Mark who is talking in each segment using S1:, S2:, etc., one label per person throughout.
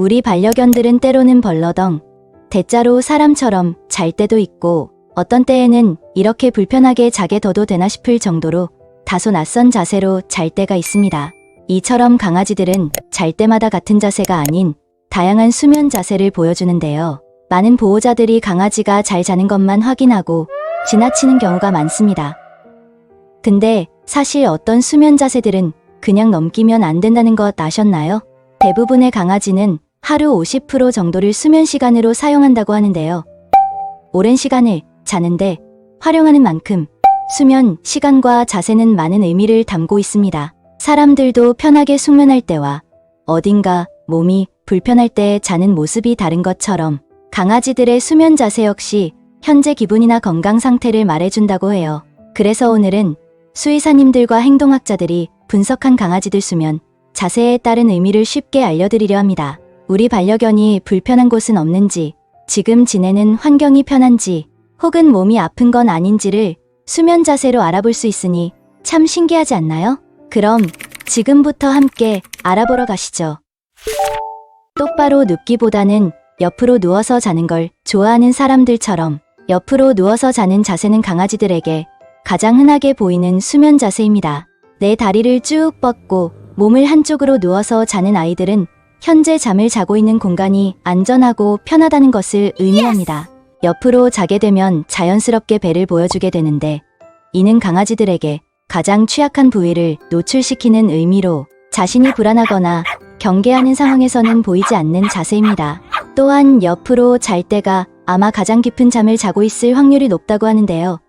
S1: 우리 반려견들은 때로는 벌러덩, 대자로 사람처럼 잘 때도 있고 어떤 때에는 이렇게 불편하게 자게 둬도 되나 싶을 정도로 다소 낯선 자세로 잘 때가 있습니다. 이처럼 강아지들은 잘 때마다 같은 자세가 아닌 다양한 수면 자세를 보여주는데요. 많은 보호자들이 강아지가 잘 자는 것만 확인하고 지나치는 경우가 많습니다. 근데 사실 어떤 수면 자세들은 그냥 넘기면 안 된다는 것 아셨나요? 대부분의 강아지는 하루 50% 정도를 수면 시간으로 사용한다고 하는데요. 오랜 시간을 자는데 활용하는 만큼 수면 시간과 자세는 많은 의미를 담고 있습니다. 사람들도 편하게 숙면할 때와 어딘가 몸이 불편할 때 자는 모습이 다른 것처럼 강아지들의 수면 자세 역시 현재 기분이나 건강 상태를 말해준다고 해요. 그래서 오늘은 수의사님들과 행동학자들이 분석한 강아지들 수면 자세에 따른 의미를 쉽게 알려드리려 합니다. 우리 반려견이 불편한 곳은 없는지, 지금 지내는 환경이 편한지, 혹은 몸이 아픈 건 아닌지를 수면 자세로 알아볼 수 있으니 참 신기하지 않나요? 그럼 지금부터 함께 알아보러 가시죠. 똑바로 눕기보다는 옆으로 누워서 자는 걸 좋아하는 사람들처럼 옆으로 누워서 자는 자세는 강아지들에게 가장 흔하게 보이는 수면 자세입니다. 내 다리를 쭉 뻗고 몸을 한쪽으로 누워서 자는 아이들은 현재 잠을 자고 있는 공간이 안전하고 편하다는 것을 의미합니다. 옆으로 자게 되면 자연스럽게 배를 보여주게 되는데 이는 강아지들에게 가장 취약한 부위를 노출시키는 의미로 자신이 불안하거나 경계하는 상황에서는 보이지 않는 자세입니다. 또한 옆으로 잘 때가 아마 가장 깊은 잠을 자고 있을 확률이 높다고 하는데요.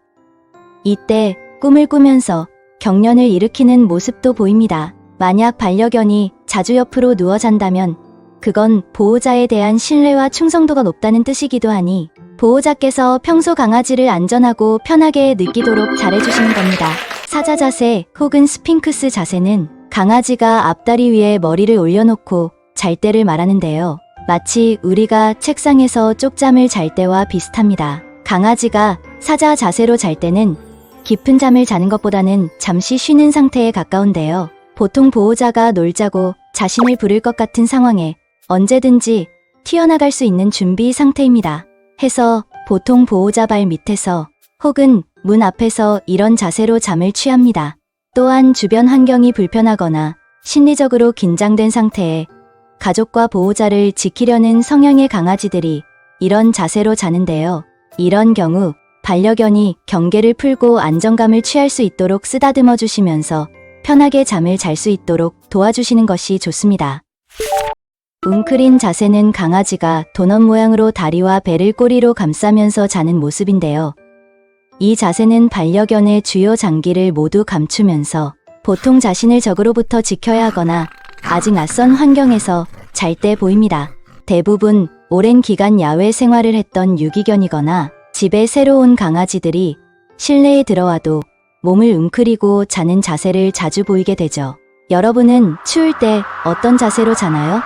S1: 이때 꿈을 꾸면서 경련을 일으키는 모습도 보입니다. 만약 반려견이 자주 옆으로 누워 잔다면 그건 보호자에 대한 신뢰와 충성도가 높다는 뜻이기도 하니 보호자께서 평소 강아지를 안전하고 편하게 느끼도록 잘해주시는 겁니다. 사자 자세 혹은 스핑크스 자세는 강아지가 앞다리 위에 머리를 올려놓고 잘 때를 말하는데요. 마치 우리가 책상에서 쪽잠을 잘 때와 비슷합니다. 강아지가 사자 자세로 잘 때는 깊은 잠을 자는 것보다는 잠시 쉬는 상태에 가까운데요. 보통 보호자가 놀자고 자신을 부를 것 같은 상황에 언제든지 튀어나갈 수 있는 준비 상태입니다. 해서 보통 보호자 발 밑에서 혹은 문 앞에서 이런 자세로 잠을 취합니다. 또한 주변 환경이 불편하거나 심리적으로 긴장된 상태에 가족과 보호자를 지키려는 성향의 강아지들이 이런 자세로 자는데요. 이런 경우 반려견이 경계를 풀고 안정감을 취할 수 있도록 쓰다듬어 주시면서 편하게 잠을 잘 수 있도록 도와주시는 것이 좋습니다. 웅크린 자세는 강아지가 도넛 모양으로 다리와 배를 꼬리로 감싸면서 자는 모습인데요. 이 자세는 반려견의 주요 장기를 모두 감추면서 보통 자신을 적으로부터 지켜야 하거나 아직 낯선 환경에서 잘 때 보입니다. 대부분 오랜 기간 야외 생활을 했던 유기견이거나 집에 새로 온 강아지들이 실내에 들어와도 몸을 웅크리고 자는 자세를 자주 보이게 되죠. 여러분은 추울 때 어떤 자세로 자나요?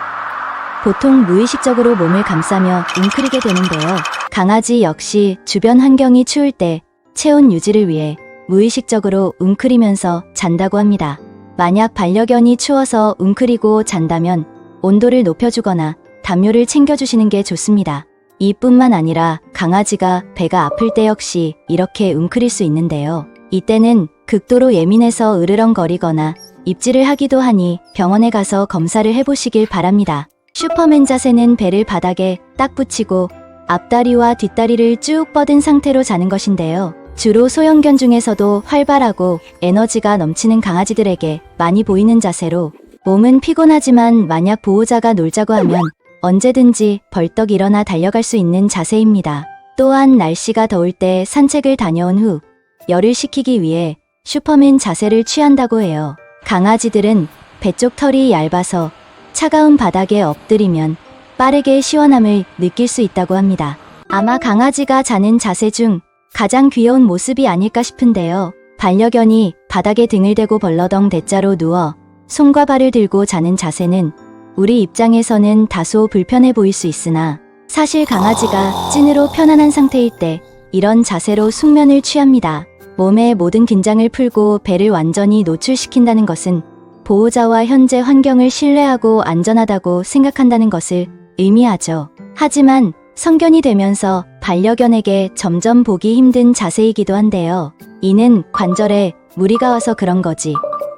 S1: 보통 무의식적으로 몸을 감싸며 웅크리게 되는데요. 강아지 역시 주변 환경이 추울 때 체온 유지를 위해 무의식적으로 웅크리면서 잔다고 합니다. 만약 반려견이 추워서 웅크리고 잔다면 온도를 높여주거나 담요를 챙겨주시는 게 좋습니다. 이뿐만 아니라 강아지가 배가 아플 때 역시 이렇게 웅크릴 수 있는데요. 이때는 극도로 예민해서 으르렁거리거나 입질을 하기도 하니 병원에 가서 검사를 해보시길 바랍니다. 슈퍼맨 자세는 배를 바닥에 딱 붙이고 앞다리와 뒷다리를 쭉 뻗은 상태로 자는 것인데요. 주로 소형견 중에서도 활발하고 에너지가 넘치는 강아지들에게 많이 보이는 자세로 몸은 피곤하지만 만약 보호자가 놀자고 하면 언제든지 벌떡 일어나 달려갈 수 있는 자세입니다. 또한 날씨가 더울 때 산책을 다녀온 후 열을 식히기 위해 슈퍼맨 자세를 취한다고 해요. 강아지들은 배 쪽 털이 얇아서 차가운 바닥에 엎드리면 빠르게 시원함을 느낄 수 있다고 합니다. 아마 강아지가 자는 자세 중 가장 귀여운 모습이 아닐까 싶은데요. 반려견이 바닥에 등을 대고 벌러덩 대자로 누워 손과 발을 들고 자는 자세는 우리 입장에서는 다소 불편해 보일 수 있으나 사실 강아지가 찐으로 편안한 상태일 때 이런 자세로 숙면을 취합니다. 몸의 모든 긴장을 풀고 배를 완전히 노출시킨다는 것은 보호자와 현재 환경을 신뢰하고 안전하다고 생각한다는 것을 의미하죠. 하지만 성견이 되면서 반려견에게 점점 보기 힘든 자세이기도 한데요. 이는 관절에 무리가 와서 그런 거지.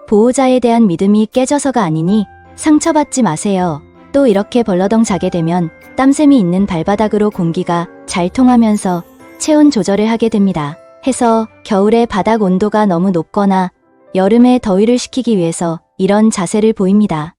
S1: 보호자에 대한 믿음이 깨져서가 아니니 상처받지 마세요. 또 이렇게 벌러덩 자게 되면 땀샘이 있는 발바닥으로 공기가 잘 통하면서 체온 조절을 하게 됩니다. 해서 겨울에 바닥 온도가 너무 높거나 여름에 더위를 식히기 위해서 이런 자세를 보입니다.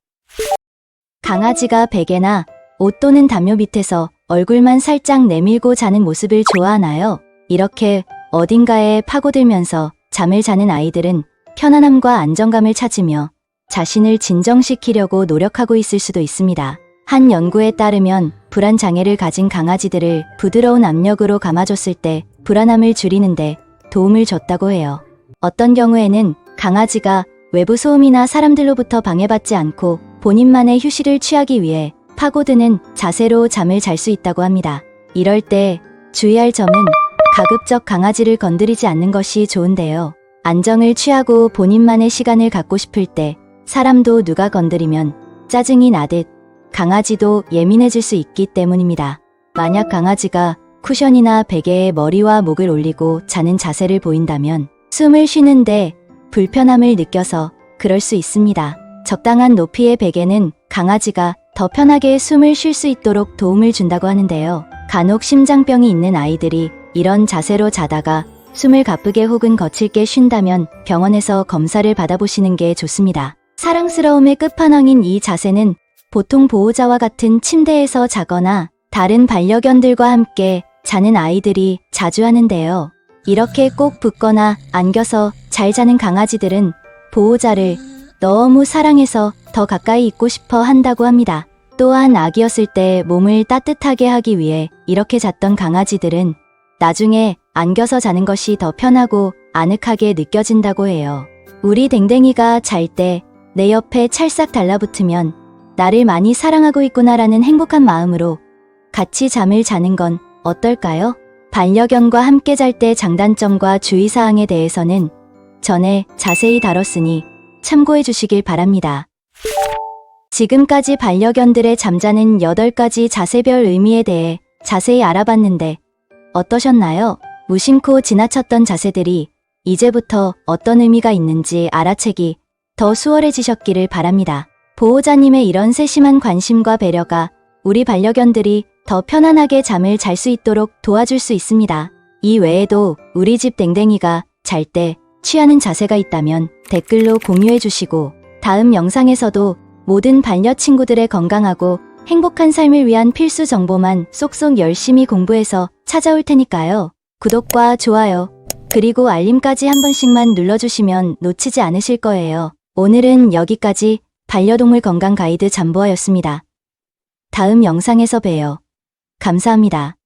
S1: 강아지가 베개나 옷 또는 담요 밑에서 얼굴만 살짝 내밀고 자는 모습을 좋아하나요? 이렇게 어딘가에 파고들면서 잠을 자는 아이들은 편안함과 안정감을 찾으며 자신을 진정시키려고 노력하고 있을 수도 있습니다. 한 연구에 따르면 불안 장애를 가진 강아지들을 부드러운 압력으로 감아줬을 때 불안함을 줄이는데 도움을 줬다고 해요. 어떤 경우에는 강아지가 외부 소음이나 사람들로부터 방해받지 않고 본인만의 휴식을 취하기 위해 파고드는 자세로 잠을 잘 수 있다고 합니다. 이럴 때 주의할 점은 가급적 강아지를 건드리지 않는 것이 좋은데요. 안정을 취하고 본인만의 시간을 갖고 싶을 때 사람도 누가 건드리면 짜증이 나듯 강아지도 예민해질 수 있기 때문입니다. 만약 강아지가 쿠션이나 베개에 머리와 목을 올리고 자는 자세를 보인다면 숨을 쉬는데 불편함을 느껴서 그럴 수 있습니다. 적당한 높이의 베개는 강아지가 더 편하게 숨을 쉴 수 있도록 도움을 준다고 하는데요. 간혹 심장병이 있는 아이들이 이런 자세로 자다가 숨을 가쁘게 혹은 거칠게 쉰다면 병원에서 검사를 받아보시는 게 좋습니다. 사랑스러움의 끝판왕인 이 자세는 보통 보호자와 같은 침대에서 자거나 다른 반려견들과 함께 자는 아이들이 자주 하는데요. 이렇게 꼭 붙거나 안겨서 잘 자는 강아지들은 보호자를 너무 사랑해서 더 가까이 있고 싶어 한다고 합니다. 또한 아기였을 때 몸을 따뜻하게 하기 위해 이렇게 잤던 강아지들은 나중에 안겨서 자는 것이 더 편하고 아늑하게 느껴진다고 해요. 우리 댕댕이가 잘 때 내 옆에 찰싹 달라붙으면 나를 많이 사랑하고 있구나라는 행복한 마음으로 같이 잠을 자는 건 어떨까요? 반려견과 함께 잘 때 장단점과 주의사항에 대해서는 전에 자세히 다뤘으니 참고해 주시길 바랍니다. 지금까지 반려견들의 잠자는 8가지 자세별 의미에 대해 자세히 알아봤는데 어떠셨나요? 무심코 지나쳤던 자세들이 이제부터 어떤 의미가 있는지 알아채기 더 수월해지셨기를 바랍니다. 보호자님의 이런 세심한 관심과 배려가 우리 반려견들이 더 편안하게 잠을 잘 수 있도록 도와줄 수 있습니다. 이 외에도 우리 집 댕댕이가 잘 때 취하는 자세가 있다면 댓글로 공유해 주시고 다음 영상에서도 모든 반려 친구들의 건강하고 행복한 삶을 위한 필수 정보만 쏙쏙 열심히 공부해서 찾아올 테니까요. 구독과 좋아요, 그리고 알림까지 한 번씩만 눌러주시면 놓치지 않으실 거예요. 오늘은 여기까지 반려동물 건강 가이드 잠보아였습니다. 다음 영상에서 봬요. 감사합니다.